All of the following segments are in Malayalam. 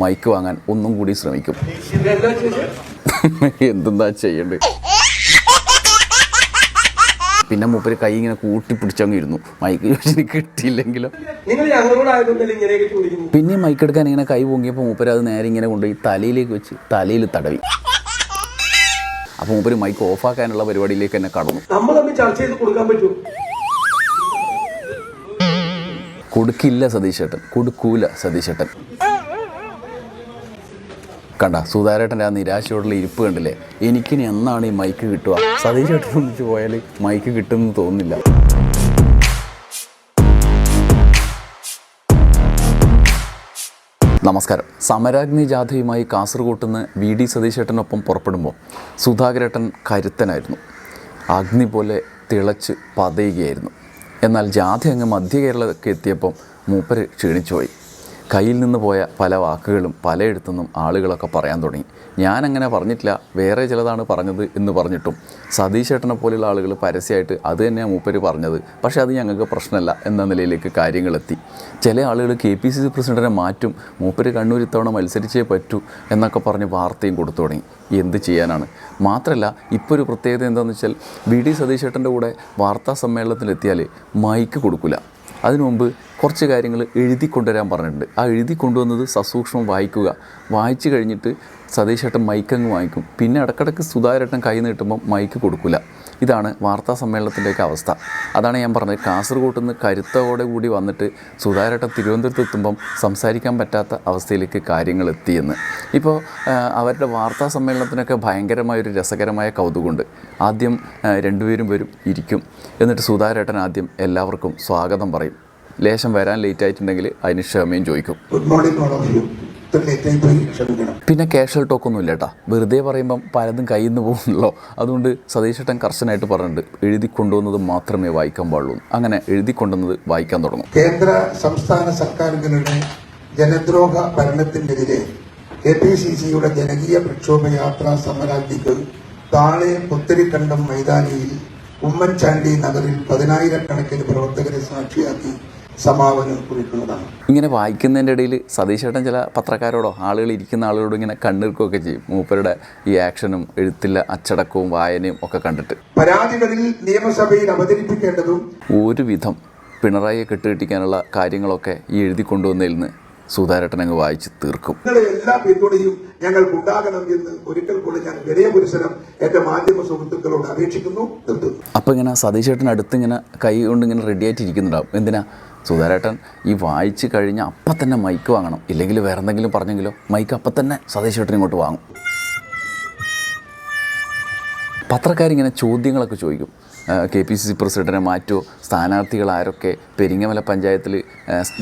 മൈക്ക് വാങ്ങാൻ ഒന്നും കൂടി ശ്രമിക്കും. എന്തെന്താ ചെയ്യണ്ടേ? പിന്നെ മൂപ്പര് കൈ ഇങ്ങനെ കൂട്ടി പിടിച്ചങ്ങ് ഇരുന്നു. മൈക്ക് കിട്ടിയില്ലെങ്കിലും. പിന്നെ മൈക്ക് എടുക്കാൻ ഇങ്ങനെ കൈ പൊങ്ങിയപ്പോൾ മൂപ്പര് അത് നേരെ ഇങ്ങനെ കൊണ്ടുപോയി തലയിലേക്ക് വെച്ച് തലയിൽ തടവി. അപ്പോൾ മൂപ്പര് മൈക്ക് ഓഫാക്കാനുള്ള പരിപാടിയിലേക്ക് തന്നെ കടന്നു. കൊടുക്കില്ല സതീശേട്ടൻ. കൊടുക്കൂല സതീശേട്ടൻ. കണ്ട സുധാരേട്ടന്റെ ആ നിരാശയോടുള്ള ഇരിപ്പ് കണ്ടില്ലേ? എനിക്കിനി എന്നാണ് ഈ മൈക്ക് കിട്ടുക? സതീശേട്ടൻ ഒന്നിച്ച് പോയാൽ മൈക്ക് കിട്ടുമെന്ന് തോന്നുന്നില്ല. നമസ്കാരം. സമരാഗ്നി ജാഥയുമായി കാസർഗോട്ട് നിന്ന് വി ഡി സതീശേട്ടനൊപ്പം പുറപ്പെടുമ്പോൾ സുധാകരേട്ടൻ കരുത്തനായിരുന്നു. അഗ്നി പോലെ തിളച്ച് പതയുകയായിരുന്നു. എന്നാൽ ജാഥ അങ്ങ് മധ്യ കേരളത്തിലേക്ക് എത്തിയപ്പം മൂപ്പര് ക്ഷീണിച്ചുപോയി. കയ്യിൽ നിന്ന് പോയ പല വാക്കുകളും പലയിടത്തുനിന്നും ആളുകളൊക്കെ പറയാൻ തുടങ്ങി. ഞാനങ്ങനെ പറഞ്ഞിട്ടില്ല. വേറെ ചിലതാണ് പറഞ്ഞത് എന്ന് പറഞ്ഞിട്ടും. സതീശേട്ടനെ പോലെയുള്ള ആളുകൾ പരസ്യമായിട്ട് അത് തന്നെയാണ് മൂപ്പര് പറഞ്ഞത്. പക്ഷേ അത് ഞങ്ങൾക്ക് പ്രശ്നമല്ല എന്ന നിലയിലേക്ക് കാര്യങ്ങളെത്തി. ചില ആളുകൾ കെ പി സി സി പ്രസിഡന്റിനെ മാറ്റും മൂപ്പര് കണ്ണൂർ ഇത്തവണ മത്സരിച്ചേ പറ്റൂ എന്നൊക്കെ പറഞ്ഞ് വാർത്തയും കൊടുത്തു തുടങ്ങി. എന്ത് ചെയ്യാനാണ്? മാത്രമല്ല ഇപ്പോൾ ഒരു പ്രത്യേകത എന്താണെന്ന് വെച്ചാൽ വി ഡി സതീശേട്ടന്റെ കൂടെ വാർത്താ സമ്മേളനത്തിലെത്തിയാൽ മൈക്ക് കൊടുക്കില്ല അതിനു മുമ്പ് കുറച്ച് കാര്യങ്ങൾ എഴുതി കൊണ്ടുവരാൻ പറഞ്ഞിട്ടുണ്ട്. ആ എഴുതി കൊണ്ടുവന്നത് സസൂക്ഷ്മം വായിക്കുക. വായിച്ചു കഴിഞ്ഞിട്ട് സതീശേട്ടൻ മൈക്കങ്ങ് വാങ്ങിക്കും. പിന്നെ ഇടക്കിടക്ക് സുധാരേട്ടൻ കൈ നീട്ടുമ്പോൾ മൈക്ക് കൊടുക്കില്ല ഇതാണ് വാർത്താ സമ്മേളനത്തിന്റെയൊക്കെ അവസ്ഥ. അതാണ് ഞാൻ പറഞ്ഞത്. കാസർഗോട്ട് നിന്ന് കരുത്തോടെ കൂടി വന്നിട്ട് സുധാരേട്ടൻ തിരുവനന്തപുരത്ത് എത്തുമ്പം സംസാരിക്കാൻ പറ്റാത്ത അവസ്ഥയിലേക്ക് കാര്യങ്ങൾ എത്തിയെന്ന്. ഇപ്പോൾ അവരുടെ വാർത്താ സമ്മേളനത്തിനൊക്കെ ഭയങ്കരമായൊരു രസകരമായ കൗതുകമുണ്ട്. ആദ്യം രണ്ടുപേരും വരും ഇരിക്കും. എന്നിട്ട് സുധാരേട്ടൻ ആദ്യം എല്ലാവർക്കും സ്വാഗതം പറയും. ലേശം വരാൻ ലേറ്റ് ആയിട്ടുണ്ടെങ്കിൽ അതിന് ക്ഷമയും ചോദിക്കും. Good morning all of you ആയി ക്ഷമിക്കണം. പിന്നെ ക്യാഷ്വൽ ടോക്കൊന്നും ഇല്ല വെറുതെ പറയുമ്പം പലതും കയ്യിൽ നിന്ന് പോകുന്നല്ലോ. അതുകൊണ്ട് സതീശേട്ടൻ കർശനായിട്ട് പറഞ്ഞിട്ടുണ്ട്. എഴുതി കൊണ്ടുവന്നത് മാത്രമേ വായിക്കാൻ പാടുള്ളൂ. അങ്ങനെ എഴുതി കൊണ്ടുവന്നത് വായിക്കാൻ തുടങ്ങും. കേന്ദ്ര സംസ്ഥാന സർക്കാരുകളുടെ ജനദ്രോഹ ഭരണത്തിനെതിരെ കെ പി സി സിയുടെ ജനകീയ പ്രക്ഷോഭ യാത്രാ സമരാഗ്നിക്ക് താളെ പുത്തരിക്കണ്ടം മൈതാനിയിൽ ഉമ്മൻചാണ്ടി നഗറിൽ പതിനായിരക്കണക്കിന് പ്രവർത്തകരെ സാക്ഷിയാക്കി സമാപനം കുറിക്കുന്നതാണ് ഇങ്ങനെ വായിക്കുന്നതിന്റെ ഇടയിൽ സതീശേട്ടൻ ചില പത്രക്കാരോടോ ആളുകൾ ഇരിക്കുന്ന ആളുകളോട് ഇങ്ങനെ കണ്ണെടുക്കുകയൊക്കെ ചെയ്യും. മൂപ്പരുടെ ഈ ആക്ഷനും എഴുത്തിലെ അച്ചടക്കവും വായനയും ഒക്കെ കണ്ടിട്ട്. പരാതികളിൽ നിയമസഭയിൽ അവതരിപ്പിക്കേണ്ടതും ഒരുവിധം പിണറായിയെ കെട്ടുകെട്ടിക്കാനുള്ള കാര്യങ്ങളൊക്കെ ഈ എഴുതി കൊണ്ടുവന്നതിൽ നിന്ന് സുധാരേട്ടൻ അങ്ങ് വായിച്ച് തീർക്കും. നിങ്ങളുടെ എല്ലാ പിന്തുണയും ഞങ്ങൾക്ക് ഉണ്ടാകണം എന്ന് ഒരിക്കൽ കൂടി ഞാൻ വിനയപുരസരം എന്റെ മാധ്യമ സുഹൃത്തുക്കളോട് അപേക്ഷിക്കുന്നു. നിർത്തുന്നു. അപ്പോൾ ഇങ്ങനെ സതീശേട്ടൻ അടുത്ത് ഇങ്ങനെ കൈ കൊണ്ട് ഇങ്ങനെ റെഡി ആയിട്ട് ഇരിക്കുന്നുണ്ടാവും എന്തിനാ? സുധാരേട്ടൻ ഈ വായിച്ച് കഴിഞ്ഞാൽ അപ്പം തന്നെ മൈക്ക് വാങ്ങണം. ഇല്ലെങ്കിൽ വേറെ എന്തെങ്കിലും പറഞ്ഞെങ്കിലോ മൈക്ക് അപ്പം തന്നെ സതീശേട്ടൻ ഇങ്ങോട്ട് വാങ്ങും. പത്രക്കാരിങ്ങനെ ചോദ്യങ്ങളൊക്കെ ചോദിക്കും. കെ പി സി സി പ്രസിഡന്റിനെ മാറ്റുമോ സ്ഥാനാർത്ഥികൾ ആരൊക്കെ പെരിങ്ങമല പഞ്ചായത്തിൽ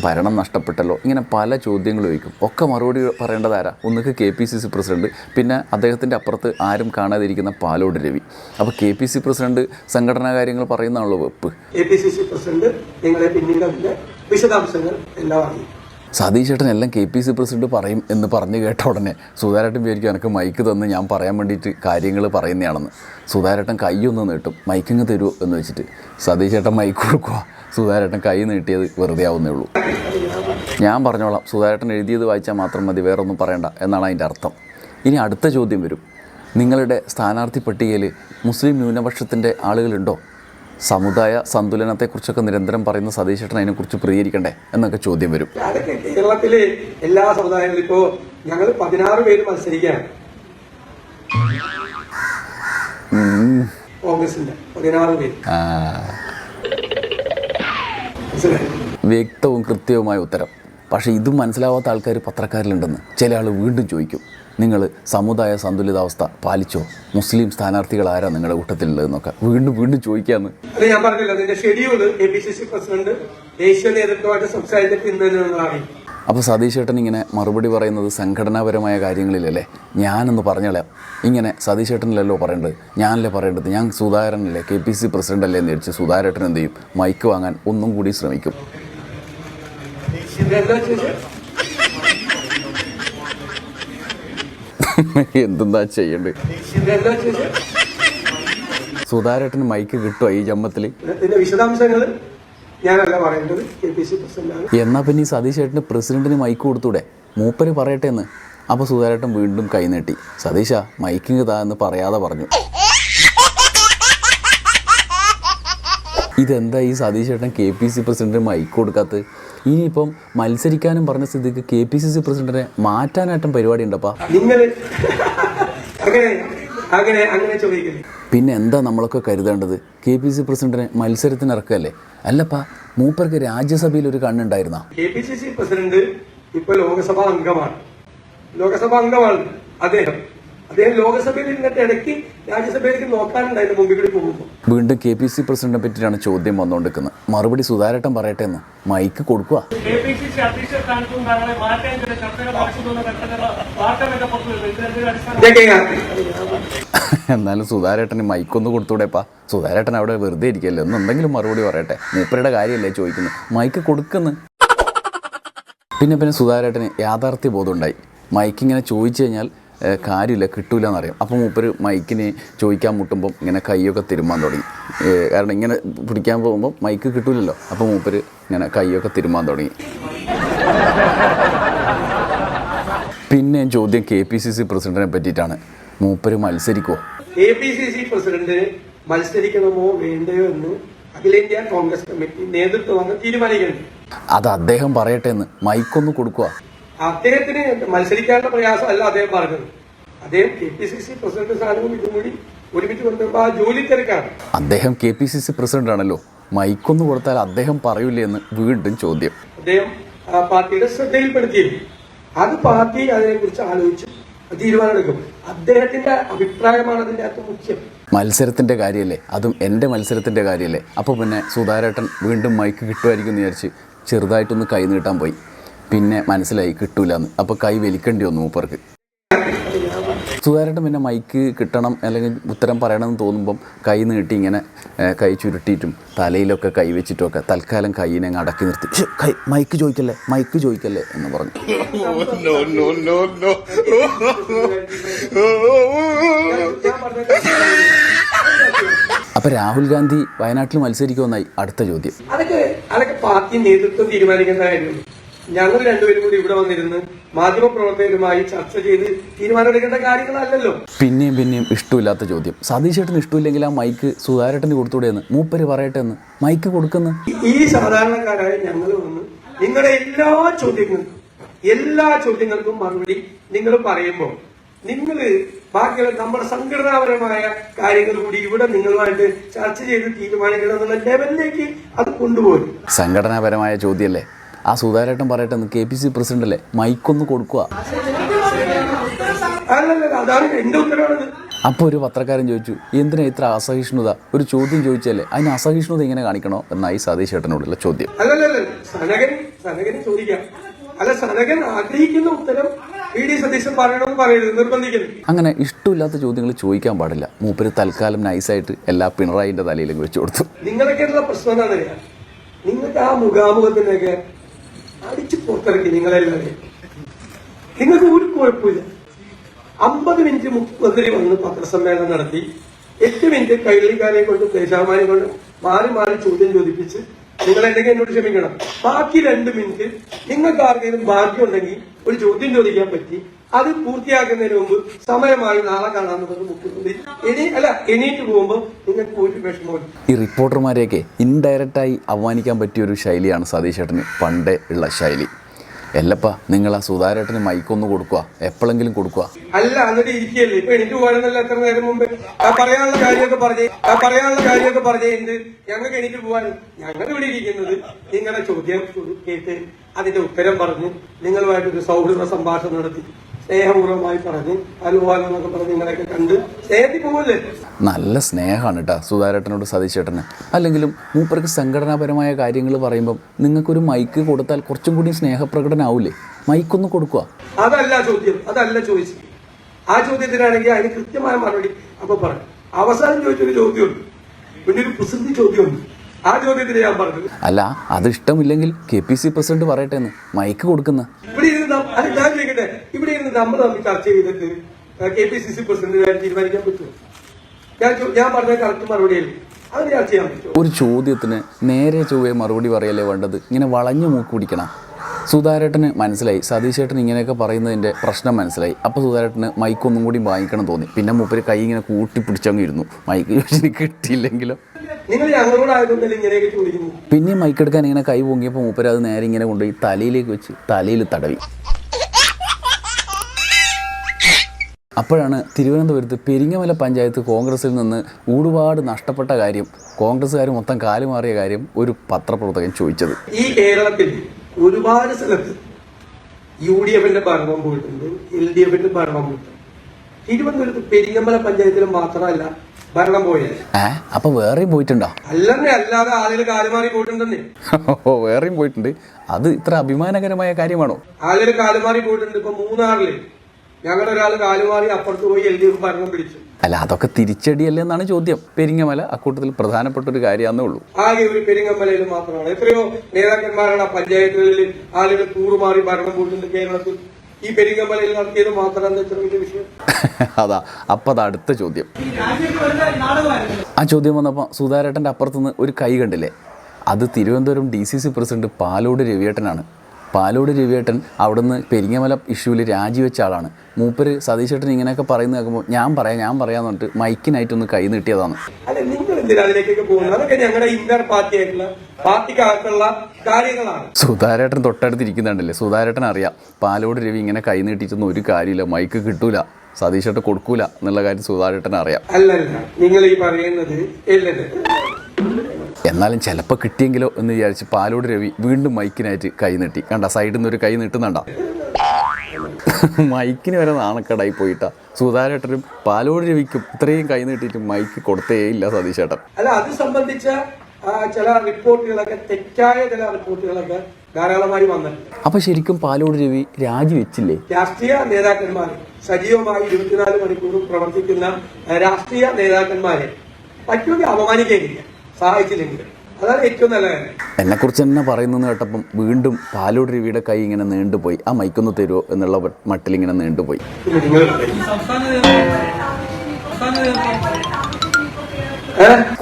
ഭരണം നഷ്ടപ്പെട്ടല്ലോ? ഇങ്ങനെ പല ചോദ്യങ്ങൾ ചോദിക്കും. ഒക്കെ മറുപടി പറയേണ്ടതാരാ? ഒന്നുക്ക് K P C C president പിന്നെ അദ്ദേഹത്തിന്റെ അപ്പുറത്ത് ആരും കാണാതിരിക്കുന്ന പാലോട് രവി. അപ്പോൾ കെ പി സി പ്രസിഡന്റ് സംഘടനാ കാര്യങ്ങൾ പറയുന്നതാണല്ലോ വെപ്പ്. K P C C president നിങ്ങളെ പിന്നീട് വിശദാംശങ്ങൾ എല്ലാം അറിയിക്കും സതീശേട്ടൻ എല്ലാം കെ പി സി പ്രസിഡന്റ് പറയും എന്ന് പറഞ്ഞു കേട്ട ഉടനെ സുധാരേട്ടൻ വിചാരിക്കും എനിക്ക് മൈക്ക് തന്ന് ഞാൻ പറയാൻ വേണ്ടിയിട്ട് കാര്യങ്ങൾ പറയുന്നതാണെന്ന് സുധാരേട്ടൻ കൈയൊന്ന് നീട്ടും. മൈക്കിങ് തരുമോ എന്ന് വെച്ചിട്ട് സതീശേട്ടൻ മൈക്ക് കൊടുക്കുക സുധാരേട്ടൻ കൈ നീട്ടിയത് വെറുതെ ആവുന്നേ ഉള്ളൂ. ഞാൻ പറഞ്ഞോളാം. സുധാരേട്ടൻ എഴുതിയത് വായിച്ചാൽ മാത്രം മതി. വേറെ ഒന്നും പറയണ്ട എന്നാണ് അതിന്റെ അർത്ഥം. ഇനി അടുത്ത ചോദ്യം വരും. നിങ്ങളുടെ സ്ഥാനാർത്ഥി പട്ടികയിൽ മുസ്ലിം ന്യൂനപക്ഷത്തിന്റെ ആളുകളുണ്ടോ? സമുദായ സന്തുലനത്തെക്കുറിച്ചൊക്കെ നിരന്തരം പറയുന്ന സതീശേട്ടൻ അതിനെക്കുറിച്ച് പ്രതികരിക്കണ്ടേ എന്നൊക്കെ ചോദ്യം വരും. കേരളത്തിലെ എല്ലാ സമുദായങ്ങളും ഇപ്പോ ഞങ്ങൾ പതിനാറ് പേര് മത്സരിക്കുകയാണ്. കോൺഗ്രസിന്റെ പതിനാറ് പേര്. വ്യക്തവും കൃത്യവുമായ ഉത്തരം. പക്ഷേ ഇതും മനസ്സിലാവാത്ത ആൾക്കാർ പത്രക്കാരിലുണ്ടെന്ന്. ചില ആൾ വീണ്ടും ചോദിക്കും നിങ്ങൾ സമുദായ സന്തുലിതാവസ്ഥ പാലിച്ചോ? മുസ്ലിം സ്ഥാനാർത്ഥികൾ ആരാ നിങ്ങളുടെ കൂട്ടത്തിലുള്ളതെന്നൊക്കെ വീണ്ടും വീണ്ടും ചോദിക്കാന്ന്. ഞാൻ പറഞ്ഞില്ല അതിന്റെ schedule A P C C president ദേശീയ നേതൃത്വമായിട്ട് സംസാരിച്ചിട്ട് അപ്പോൾ സതീഷ് ചേട്ടൻ ഇങ്ങനെ മറുപടി പറയുന്നത് സംഘടനാപരമായ കാര്യങ്ങളിലല്ലേ? ഞാനൊന്ന് പറഞ്ഞോളാം ഇങ്ങനെ സതീഷ് ചേട്ടനിലല്ലോ പറയേണ്ടത്. ഞാനല്ലേ പറയേണ്ടത്? ഞാൻ സുധാകരനല്ലേ കെ പി സി പ്രസിഡന്റ് അല്ലേ എന്ന് വിചാരിച്ച് സുധാകരേട്ടൻ എന്ത് ചെയ്യും? മൈക്ക് വാങ്ങാൻ ഒന്നും കൂടി ശ്രമിക്കും. എന്താ ചോദിച്ചത് എന്തെന്താ ചെയ്യണ്ടേ? ചോദിച്ചത് മൈക്ക് കിട്ടുമോ ഈ ജമ്മത്തിൽ ഇതിന്റെ വിശദാംശങ്ങൾ ഞാനല്ല പറയേണ്ടത് കെ പി സി പ്രസിഡന്റാണ്. എന്നാ പിന്നെ ഈ സതീഷ് ഏട്ടന് പ്രസിഡന്റിന് മൈക്ക് കൊടുത്തൂടെ? മൂപ്പര് പറയട്ടെ എന്ന് അപ്പോൾ സുതാരേട്ടൻ വീണ്ടും കൈനീട്ടി സതീഷ സതീശ മൈക്കിങ് താ എന്ന് പറയാതെ പറഞ്ഞു. ഇതെന്താ ഈ സതീഷ് ഏട്ടൻ കെ പി സി പ്രസിഡന്റിന് മൈക്ക് കൊടുക്കാത്തത്? ഇനിയിപ്പം മത്സരിക്കാനും പറഞ്ഞ സ്ഥിതിക്ക് കെ പി സി സി പ്രസിഡന്റിനെ മാറ്റാനായിട്ടും പരിപാടി ഉണ്ടപ്പാ? അങ്ങനെ അങ്ങനെ പിന്നെ എന്താ നമ്മളൊക്കെ കരുതേണ്ടത്? കെ പി സി പ്രസിഡന്റിനെ മത്സരത്തിന് ഇറക്കല്ലേ അല്ലപ്പാ മൂപ്പർക്ക് രാജ്യസഭയിൽ ഒരു കണ്ണുണ്ടായിരുന്ന? K P C C president ഇപ്പൊ ലോകസഭാ അംഗമാണ്. ലോകസഭാ അംഗമാണ് അദ്ദേഹം. അദ്ദേഹം ലോകസഭയിൽ ഇരുന്നിട്ട് ഇടയ്ക്ക് രാജ്യസഭയിലേക്ക് നോക്കാനുണ്ടായിരുന്നു മുമ്പിൽ കൂടി പോകുമ്പോൾ. വീണ്ടും കെ പി സി പ്രസിഡന്റിനെ പറ്റിയാണ് ചോദ്യം വന്നുകൊണ്ടിരിക്കുന്നത്. മറുപടി സുധാരേട്ടൻ പറയട്ടെ എന്ന്. മൈക്ക് കൊടുക്കുക. എന്നാലും സുധാരേട്ടന് മൈക്കൊന്ന് കൊടുത്തൂടെപ്പാ സുധാരേട്ടൻ അവിടെ വെറുതെ ഇരിക്കല്ലോ ഒന്ന് എന്തെങ്കിലും മറുപടി പറയട്ടെ. മൂപ്പരുടെ കാര്യമല്ലേ ചോദിക്കുന്നു മൈക്ക് കൊടുക്കുന്ന. പിന്നെ പിന്നെ സുധാരേട്ടന് യാഥാർത്ഥ്യ ബോധമുണ്ടായി മൈക്ക് ഇങ്ങനെ ചോദിച്ചു കഴിഞ്ഞാൽ കാര്യമില്ല കിട്ടൂല എന്നറിയാം അപ്പോൾ മൂപ്പർ മൈക്കിന് ചോദിക്കാൻ മുട്ടുമ്പം ഇങ്ങനെ കൈയൊക്കെ തിരുമ്മാൻ തുടങ്ങി. കാരണം ഇങ്ങനെ പിടിക്കാൻ പോകുമ്പോൾ മൈക്ക് കിട്ടൂലല്ലോ. അപ്പോൾ മൂപ്പർ ഇങ്ങനെ കൈയൊക്കെ തിരുമ്മാൻ തുടങ്ങി. പിന്നെ ചോദ്യം കെ പി സി സി പ്രസിഡന്റിനെ പറ്റിയിട്ടാണ്. മൂപ്പര് മത്സരിക്കുമോ K P C C president മത്സരിക്കണമോ വേണ്ടയോ എന്ന് അഖിലേന്ത്യാ കോൺഗ്രസ് കമ്മിറ്റി നേതൃത്വം അത് അദ്ദേഹം പറയട്ടെ എന്ന്. മൈക്കൊന്ന് കൊടുക്കുക അദ്ദേഹത്തിന് മത്സരിക്കാനുള്ള പ്രയാസം അല്ല അദ്ദേഹം പറഞ്ഞത്. അദ്ദേഹം K P C C president സ്ഥാനവും ഇതും കൂടി ഒരുമിച്ച് കൊണ്ടുവരുമ്പോൾ ആ ജോലി തിരക്കാണ്. അദ്ദേഹം K P C C president ആണല്ലോ മൈക്കൊന്നു കൊടുത്താൽ അദ്ദേഹം പറയൂലേ എന്ന് വീണ്ടും ചോദ്യം. അദ്ദേഹം ആ പാർട്ടിയുടെ ശ്രദ്ധയിൽപ്പെടുത്തിയിരുന്നു. അത് പാർട്ടി അതിനെക്കുറിച്ച് ആലോചിച്ച് തീരുമാനമെടുക്കും. അദ്ദേഹത്തിന്റെ അഭിപ്രായമാണ് അതിന്റെ അകത്ത് മുഖ്യം. മത്സരത്തിന്റെ കാര്യമല്ലേ അതും എന്റെ മത്സരത്തിന്റെ കാര്യമല്ലേ അപ്പോൾ പിന്നെ സുധാരേട്ടൻ വീണ്ടും മൈക്ക് കിട്ടുമായിരിക്കും എന്ന് വിചാരിച്ച് ചെറുതായിട്ടൊന്ന് കൈ നീട്ടാൻ പോയി. പിന്നെ മനസ്സിലായി കിട്ടൂല എന്ന് അപ്പോൾ കൈ വലിക്കേണ്ടി വന്നു മൂപ്പർക്ക്. സുധാരേട്ടൻ പിന്നെ മൈക്ക് കിട്ടണം അല്ലെങ്കിൽ ഉത്തരം പറയണമെന്ന് തോന്നുമ്പം കൈ നീട്ടി ഇങ്ങനെ കൈ ചുരുട്ടിയിട്ടും തലയിലൊക്കെ കൈ വെച്ചിട്ടുമൊക്കെ തൽക്കാലം കൈയിനെ അങ്ങ് അടക്കി നിർത്തി. കൈ മൈക്ക് ചോദിക്കല്ലേ മൈക്ക് ചോദിക്കല്ലേ എന്ന് പറഞ്ഞു. അപ്പൊ രാഹുൽ ഗാന്ധി വയനാട്ടിൽ മത്സരിക്കുമെന്നായി അടുത്ത ചോദ്യം. നേതൃത്വം ഞങ്ങൾ രണ്ടുപേരും കൂടി ഇവിടെ വന്നിരുന്ന് മാധ്യമപ്രവർത്തകരുമായി ചർച്ച ചെയ്ത് തീരുമാനമെടുക്കേണ്ട കാര്യങ്ങളല്ലല്ലോ. പിന്നെയും പിന്നെയും ഇഷ്ടമില്ലാത്ത ചോദ്യം. സതീശേട്ടന് ഇഷ്ടമില്ലെങ്കിൽ ആ മൈക്ക് സുധാരേട്ടന് കൊടുത്തൂടെയെന്ന് മൂപ്പര് പറയട്ടെ എന്ന് മൈക്ക് കൊടുക്കുന്ന. ഈ സാധാരണക്കാരായ ഞങ്ങൾ വന്ന് നിങ്ങളുടെ എല്ലാ ചോദ്യങ്ങൾക്കും എല്ലാ ചോദ്യങ്ങൾക്കും മറുപടി നിങ്ങൾ പറയുമ്പോൾ നിങ്ങൾ ബാക്കിയുള്ള നമ്മുടെ സംഘടനാപരമായ കാര്യങ്ങൾ കൂടി ഇവിടെ നിങ്ങളുമായിട്ട് ചർച്ച ചെയ്ത് തീരുമാനിക്കണം എന്നുള്ള ലെവലിലേക്ക് അത് കൊണ്ടുപോയി സംഘടനാപരമായ ചോദ്യമല്ലേ? ആ സുധാരേട്ടൻ പറയട്ടെ എന്ന് കെ പി സി പ്രസിഡന്റ് അല്ലേ? മൈക്കൊന്ന് കൊടുക്കുക അപ്പോൾ ഒരു പത്രക്കാരൻ ചോദിച്ചു എന്തിനാ ഇത്ര അസഹിഷ്ണുത? ഒരു ചോദ്യം ചോദിച്ചല്ലേ അതിന് അസഹിഷ്ണുത ഇങ്ങനെ കാണിക്കണോ? എന്നായി സതീഷ് ചേട്ടനോടുള്ള ചോദ്യം അല്ല സനകൻ ആഗ്രഹിക്കുന്ന ഉത്തരം അങ്ങനെ ഇഷ്ടമില്ലാത്ത ചോദ്യങ്ങൾ ചോദിക്കാൻ പാടില്ല. മൂപ്പര് തൽക്കാലം നൈസായിട്ട് എല്ലാ പിണറായിന്റെ തലയിലും വെച്ചു കൊടുത്തു. നിങ്ങളൊക്കെയുള്ള പ്രശ്നം നിങ്ങൾക്ക് ആ മുഖാമുഖത്തിനൊക്കെ അടിച്ചു പുറത്തിറക്കി നിങ്ങളെല്ലാവരെയും നിങ്ങൾക്ക് ഒരു കുഴപ്പമില്ല. അമ്പത് മിനിറ്റ് മുഖ്യമന്ത്രി വന്ന് പത്രസമ്മേളനം നടത്തി എട്ട് മിനിറ്റ് കൈലിക്കാരെ കൊണ്ട് ദേശാമാനെ കൊണ്ട് മാറി മാറി ചോദ്യം ചോദിപ്പിച്ച് നിങ്ങൾ എന്തെങ്കിലും എന്നോട് ക്ഷമിക്കണം. ബാക്കി രണ്ട് മിനിറ്റ് നിങ്ങൾക്ക് ആർക്കെങ്കിലും ഭാഗ്യമുണ്ടെങ്കിൽ ഒരു ചോദ്യം ചോദിക്കാൻ പറ്റി അത് പൂർത്തിയാക്കുന്നതിന് മുമ്പ് സമയമായി നാളെ കാണാമെന്ന് പറഞ്ഞ് മുഖ്യമന്ത്രി എണീ അല്ല എണീറ്റ് പോകുമ്പോൾ നിങ്ങൾക്ക് ഒരു വിഷമമില്ല ഈ റിപ്പോർട്ടർമാരെയൊക്കെ ഇൻഡയറക്റ്റായി അവമാനിക്കാൻ പറ്റിയ ഒരു ശൈലിയാണ് സതീഷ് ഏട്ടന് പണ്ടേ ഉള്ള ശൈലി. എല്ലപ്പ നിങ്ങൾ ആ സുധാരേട്ടന് മൈക്കൊന്ന് കൊടുക്കുക. എപ്പോഴെങ്കിലും കൊടുക്കുക. അല്ല എന്നിട്ട് ഇരിക്കുകയല്ലേ? ഇപ്പൊ എനിക്ക് പോകാനെന്നല്ല എത്ര നേരം മുമ്പ്? ആ പറയാനുള്ള കാര്യമൊക്കെ പറഞ്ഞേ ആ പറയാനുള്ള കാര്യമൊക്കെ പറഞ്ഞുണ്ട് ഞങ്ങൾക്ക് എനിക്ക് പോകാൻ ഞങ്ങൾ ഇവിടെ ഇരിക്കുന്നത് നിങ്ങളുടെ ചോദ്യം കേട്ട് അതിന്റെ ഉത്തരം പറഞ്ഞ് നിങ്ങളുമായിട്ടൊരു സൗഹൃദ സംഭാഷണം നടത്തി. സ്നേഹപൂർവമായി പറഞ്ഞു അനുഭവം എന്നൊക്കെ പറഞ്ഞ് നിങ്ങളെയൊക്കെ കണ്ട് സ്നേഹത്തിൽ പോകല്ലേ നല്ല സ്നേഹമാണ് കേട്ടോ സുധാരേട്ടനോട് സതീശേട്ടന്. അല്ലെങ്കിലും മൂപ്പർക്ക് സംഘടനാപരമായ കാര്യങ്ങൾ പറയുമ്പം നിങ്ങൾക്കൊരു മൈക്ക് കൊടുത്താൽ കുറച്ചും കൂടി സ്നേഹപ്രകടനാവൂലേ? മൈക്കൊന്ന് കൊടുക്കുക അതല്ല ചോദ്യം അതല്ല ചോദിച്ചത്. ആ ചോദ്യത്തിനാണെങ്കിൽ അതിന് കൃത്യമായ മറുപടി അപ്പൊ പറഞ്ഞു അവസാനം ചോദിച്ചൊരു ചോദ്യമുണ്ട്. പിന്നെ ഒരു കുസൃതി ചോദ്യമുണ്ട്. ആ ചോദ്യത്തിന് ഞാൻ പറഞ്ഞത്. അല്ല അത് ഇഷ്ടമില്ലെങ്കിൽ കെ പി സി പ്രസിഡന്റ് പറയട്ടെ എന്ന്. മൈക്ക് കൊടുക്കുന്ന. ഇവിടെ ഇരുന്ന് ഞാൻ നമ്മൾ തമ്മിൽ ചർച്ച ചെയ്തിട്ട് K P C C president തീരുമാനിക്കാൻ പറ്റുമോ? ഞാൻ ഞാൻ പറഞ്ഞ കറക്റ്റ് പറ്റുമോ? ഒരു ചോദ്യത്തിന് നേരെ ചൊവ്വേ മറുപടി പറയല്ലേ വേണ്ടത്? ഇങ്ങനെ വളഞ്ഞു മൂക്ക് പിടിക്കണം. സുധാരേട്ടന് മനസ്സിലായി. സതീശേട്ടൻ ഇങ്ങനെയൊക്കെ പറയുന്നതിന്റെ പ്രശ്നം മനസ്സിലായി. അപ്പോൾ സുധാരേട്ടന് മൈക്ക് ഒന്നും കൂടി വാങ്ങിക്കണം തോന്നി. പിന്നെ മൂപ്പര് കൈ ഇങ്ങനെ കൂട്ടി പിടിച്ചങ്ങ് ഇരുന്നു. മൈക്ക് ചോദിച്ചിന് കിട്ടിയില്ലെങ്കിലോ. പിന്നെ മൈക്ക് എടുക്കാൻ ഇങ്ങനെ കൈ പൊങ്ങിയപ്പോൾ മൂപ്പര് അത് നേരെ ഇങ്ങനെ കൊണ്ടുപോയി തലയിലേക്ക് വെച്ച് തലയിൽ തടവി. അപ്പോഴാണ് തിരുവനന്തപുരത്ത് പെരിങ്ങമല പഞ്ചായത്ത് കോൺഗ്രസിൽ നിന്ന് ഒരുപാട് നഷ്ടപ്പെട്ട കാര്യം കോൺഗ്രസ്സുകാർ മൊത്തം കാലുമാറിയ കാര്യം ഒരു പത്രപ്രവർത്തകൻ ചോദിച്ചത്. ഈ കേരളത്തിൽ ഒരുപാട് സ്ഥലത്ത് യു ഡി എഫിന്റെ ഭരണം പോയിട്ടുണ്ട് എൽ ഡി എഫിന്റെ ഭരണം പോയിട്ടുണ്ട്. തിരുവനന്തപുരത്ത് പെരിങ്ങമല പഞ്ചായത്തിൽ മാത്രമല്ല ഭരണം പോയത്. അപ്പൊ വേറെയും പോയിട്ടുണ്ടോ? അല്ലെന്നേ അല്ലാതെ ആളുകൾ കാലുമാറി പോയിട്ടുണ്ടെന്നേ. ഓ വേറെയും പോയിട്ടുണ്ട്. അത് ഇത്ര അഭിമാനകരമായ കാര്യമാണോ? ആളുകൾ കാലുമാറി പോയിട്ടുണ്ട് ഇപ്പൊ മൂന്നാറിൽ. ഞങ്ങളുടെ ഒരാൾ കാലുമാറി അപ്പുറത്ത് പോയി എൽ ഡി എഫ് ഭരണം പിടിച്ചു. അല്ല അതൊക്കെ തിരിച്ചടിയല്ലേ എന്നാണ് ചോദ്യം. പെരിങ്ങമല അക്കൂട്ടത്തിൽ പ്രധാനപ്പെട്ട ഒരു കാര്യമാണെന്നേ ഉള്ളൂ. ആകെ ഒരു പെരിങ്ങമലയിൽ മാത്രമാണ്. എത്രയോ നേതാക്കന്മാരാണ് പഞ്ചായത്തുകളിൽ ആളുകൾ കൂറുമാറി ഭരണം പോയിട്ടുണ്ട് കേരളത്തിൽ ഈ പെരിങ്ങമലയിൽ നടത്തിയത് മാത്രമാണ് ഇത്ര വലിയ വിഷയം? അതാ അപ്പം അത് അടുത്ത ചോദ്യം. ആ ചോദ്യം വന്നപ്പോൾ സുധാരേട്ടന്റെ അപ്പുറത്തുനിന്ന് ഒരു കൈ കണ്ടില്ലേ? അത് Thiruvananthapuram D C C president Palode രവിയേട്ടനാണ്. Palode രവിയേട്ടൻ അവിടുന്ന് പെരിങ്ങമല ഇഷ്യൂവിൽ രാജിവെച്ച ആളാണ്. മൂപ്പര് സതീശേട്ടൻ ഇങ്ങനെയൊക്കെ പറയുന്ന കേൾക്കുമ്പോൾ ഞാൻ പറയാം ഞാൻ പറയാന്ന് പറഞ്ഞിട്ട് മൈക്കിനായിട്ടൊന്ന് കൈ നീട്ടിയതാണ്. സുധാരേട്ടൻ തൊട്ടടുത്ത് ഇരിക്കുന്നുണ്ടല്ലേ? സുധാരേട്ടൻ അറിയാം പാലോട് രവി ഇങ്ങനെ കൈ നീട്ടിയിട്ടൊന്നും ഒരു കാര്യമില്ല മൈക്ക് കിട്ടൂല സതീശേട്ടൻ കൊടുക്കൂല എന്നുള്ള കാര്യം സുധാരേട്ടൻ അറിയാം. അല്ലല്ല നിങ്ങൾ ഈ പറയുന്നത് എന്നാലും ചിലപ്പോൾ കിട്ടിയെങ്കിലോ എന്ന് വിചാരിച്ച് പാലോട് രവി വീണ്ടും മൈക്കിനായിട്ട് കൈ നീട്ടി. കണ്ട സൈഡിൽ നിന്ന് ഒരു കൈ നീട്ടുന്നുണ്ടോ? മൈക്കിന് വരെ നാണക്കേടായി പോയിട്ടാ. സുധാരേട്ടനും പാലോട് രവിക്കും ഇത്രയും കൈ നീട്ടിയിട്ട് മൈക്ക് കൊടുത്തേ ഇല്ല സതീശേട്ടൻ. അല്ല അത് സംബന്ധിച്ച ചില റിപ്പോർട്ടുകളൊക്കെ തെറ്റായ ചില റിപ്പോർട്ടുകളൊക്കെ ധാരാളമായി വന്നിട്ടുണ്ട്. അപ്പൊ ശരിക്കും പാലോട് രവി രാജിവെച്ചില്ലേ? രാഷ്ട്രീയ നേതാക്കന്മാരെ സജീവമായി ഇരുപത്തിനാല് മണിക്കൂറും പ്രവർത്തിക്കുന്ന രാഷ്ട്രീയ നേതാക്കന്മാരെ പറ്റുമെങ്കിൽ അപമാനിക്കേണ്ടില്ല സഹായിച്ചില്ലെങ്കിൽ. അതാണ് ഏറ്റവും നല്ല കാര്യം. എന്നെക്കുറിച്ച് തന്നെ പറയുന്നെന്ന് കേട്ടപ്പം വീണ്ടും പാലോട് രവിയുടെ കൈ ഇങ്ങനെ നീണ്ടുപോയി. ആ മൈക്കൊന്ന് തരുമോ എന്നുള്ള മട്ടിൽ ഇങ്ങനെ നീണ്ടുപോയി.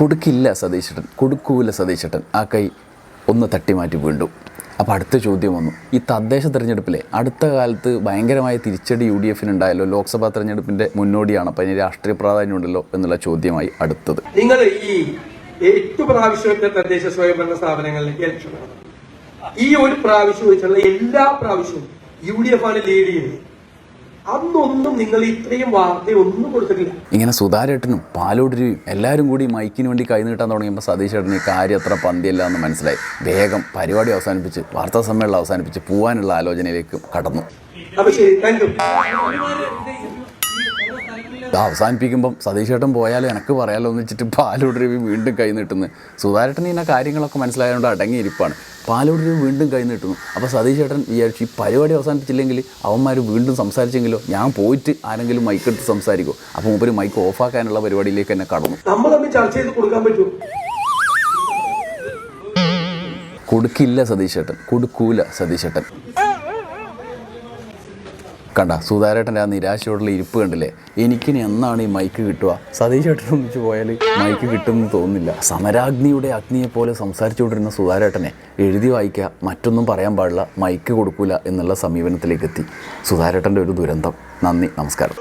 കൊടുക്കില്ല സതീശേട്ടൻ. കൊടുക്കൂല സതീശേട്ടൻ. ആ കൈ ഒന്ന് തട്ടി മാറ്റി വീണ്ടും. അപ്പോൾ അടുത്ത ചോദ്യം വന്നു. ഈ തദ്ദേശ തെരഞ്ഞെടുപ്പിലെ അടുത്ത കാലത്ത് ഭയങ്കരമായ തിരിച്ചടി യു ഡി എഫിന് ഉണ്ടായല്ലോ ലോക്സഭാ തെരഞ്ഞെടുപ്പിന്റെ മുന്നോടിയാണ്. അപ്പോൾ ഇനി രാഷ്ട്രീയ പ്രാധാന്യമുണ്ടല്ലോ എന്നുള്ള ചോദ്യമായി അടുത്തത്. നിങ്ങൾ ഈ എട്ട് പ്രാവശ്യത്തെ തദ്ദേശ സ്വയംഭരണ സ്ഥാപനങ്ങളിലേക്ക് ഇലക്ഷൻ ഈ ഒരു പ്രാവശ്യം വെച്ചുള്ള എല്ലാ പ്രാവശ്യവും യു ഡി എഫ് ആണ് ലീഡ് ചെയ്യുന്നത്. അന്നൊന്നും നിങ്ങൾ ഇത്രയും വാർത്തയൊന്നും കൊടുത്തിട്ടില്ല. ഇങ്ങനെ സുതാരേട്ടനും പാലോടരും എല്ലാവരും കൂടി മൈക്കിന് വേണ്ടി കൈ നീട്ടാൻ തുടങ്ങിയപ്പോൾ സതീഷ് ഈ കാര്യം അത്ര പന്തിയല്ല എന്ന് മനസ്സിലായി. വേഗം പരിപാടി അവസാനിപ്പിച്ച് വാർത്താ സമ്മേളനം അവസാനിപ്പിച്ച് പോവാനുള്ള ആലോചനയിലേക്ക് കടന്നു. അപ്പൊ ശരി താങ്ക് അവസാനിപ്പിക്കുമ്പം സതീശേട്ടൻ പോയാലും എനിക്ക് പറയാലോ എന്ന് വെച്ചിട്ട് പാലോട് രവി വീണ്ടും കൈ നീട്ടുന്നു. സുധാരേട്ടൻ ഇങ്ങനെ കാര്യങ്ങളൊക്കെ മനസ്സിലായതുകൊണ്ട് അടങ്ങിയിരിപ്പാണ്. പാലോട് രവി വീണ്ടും കൈ നീട്ടുന്നു. അപ്പോൾ സതീശേട്ടൻ വിചാരിച്ചു ഈ പരിപാടി അവസാനിപ്പിച്ചില്ലെങ്കിൽ അവന്മാർ വീണ്ടും സംസാരിച്ചെങ്കിലോ? ഞാൻ പോയിട്ട് ആരെങ്കിലും മൈക്ക് എടുത്ത് സംസാരിക്കോ? അപ്പോൾ മുമ്പ് മൈക്ക് ഓഫാക്കാനുള്ള പരിപാടിയിലേക്ക് തന്നെ കടന്നു. നമ്മൾ തമ്മിൽ ചർച്ച ചെയ്ത് കൊടുക്കാൻ പറ്റുമോ കൊടുക്കില്ല സതീശേട്ടൻ. കൊടുക്കൂല സതീശേട്ടൻ. കണ്ട സുധാരേട്ടന്റെ ആ നിരാശയോടുള്ള ഇരിപ്പ് കണ്ടില്ലേ? എനിക്കിനി എന്നാണ് ഈ മൈക്ക് കിട്ടുക? സതീശേട്ടൻ ഒന്നിച്ച് പോയാൽ മൈക്ക് കിട്ടുമെന്ന് തോന്നുന്നില്ല. സമരാഗ്നിയുടെ അഗ്നിയെ പോലെ സംസാരിച്ചുകൊണ്ടിരുന്ന സുധാരേട്ടനെ എഴുതി വായിക്കുക മറ്റൊന്നും പറയാൻ പാടില്ല മൈക്ക് കൊടുക്കില്ല എന്നുള്ള സമീപനത്തിലേക്ക് എത്തി സുധാരേട്ടന്റെ ഒരു ദുരന്തം. നന്ദി നമസ്കാരം.